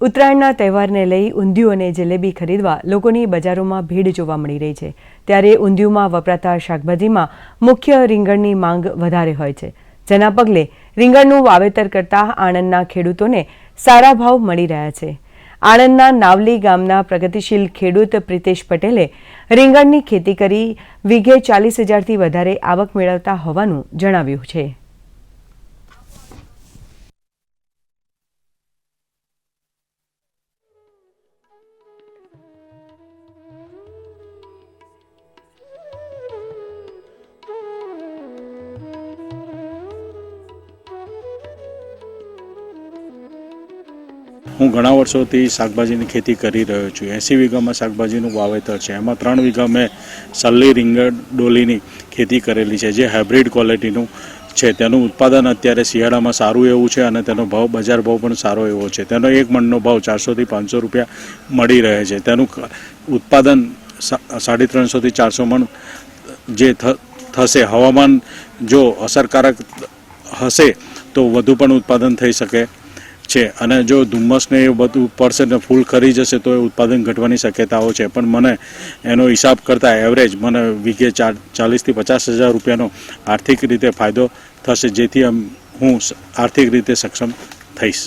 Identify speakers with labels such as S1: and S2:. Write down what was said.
S1: ઉત્તરાયણના તહેવારને લઈ ઊંધિયું અને જલેબી ખરીદવા લોકોની બજારોમાં ભીડ જોવા મળી રહી છે. ત્યારે ઊંધિયુંમાં વપરાતા શાકભાજીમાં મુખ્ય રીંગણની માંગ વધારે હોય છે. જેના પગલે રીંગણનું વાવેતર કરતા આણંદના ખેડૂતોને સારા ભાવ મળી રહ્યા છે. આણંદના નાવલી ગામના પ્રગતિશીલ ખેડૂત પ્રિતેશ પટેલે રીંગણની ખેતી કરી વીઘે ચાલીસ હજારથી વધારે આવક મેળવતા હોવાનું જણાવ્યું છે.
S2: હું ઘણા વર્ષોથી શાકભાજીની ખેતી કરી રહ્યો છું. એંસી વીઘામાં શાકભાજીનું વાવેતર છે. એમાં ત્રણ વીઘા મેં સલ્લી, રીંગણ, ડોલીની ખેતી કરેલી છે, જે હાઇબ્રિડ ક્વોલિટીનું છે. તેનું ઉત્પાદન અત્યારે શિયાળામાં સારું એવું છે અને તેનો ભાવ, બજાર ભાવ પણ સારો એવો છે. તેનો એક મણનો ભાવ ચારસોથી પાંચસો રૂપિયા મળી રહે છે. તેનું ઉત્પાદન સાડી ત્રણસોથી ચારસો મણ જે થશે. હવામાન જો અસરકારક હશે, તો વધુ પણ ઉત્પાદન થઈ શકે. છે. અને જો ધુમ્મસને એ બધું પડશે ને ફૂલ ખરી જશે તો એ ઉત્પાદન ઘટવાની શક્યતાઓ છે. પણ મને એનો હિસાબ કરતાં એવરેજ મને વીઘે ચાર, ચાલીસથી પચાસ હજાર રૂપિયાનો આર્થિક રીતે ફાયદો થશે, જેથી હું આર્થિક રીતે સક્ષમ થઈશ.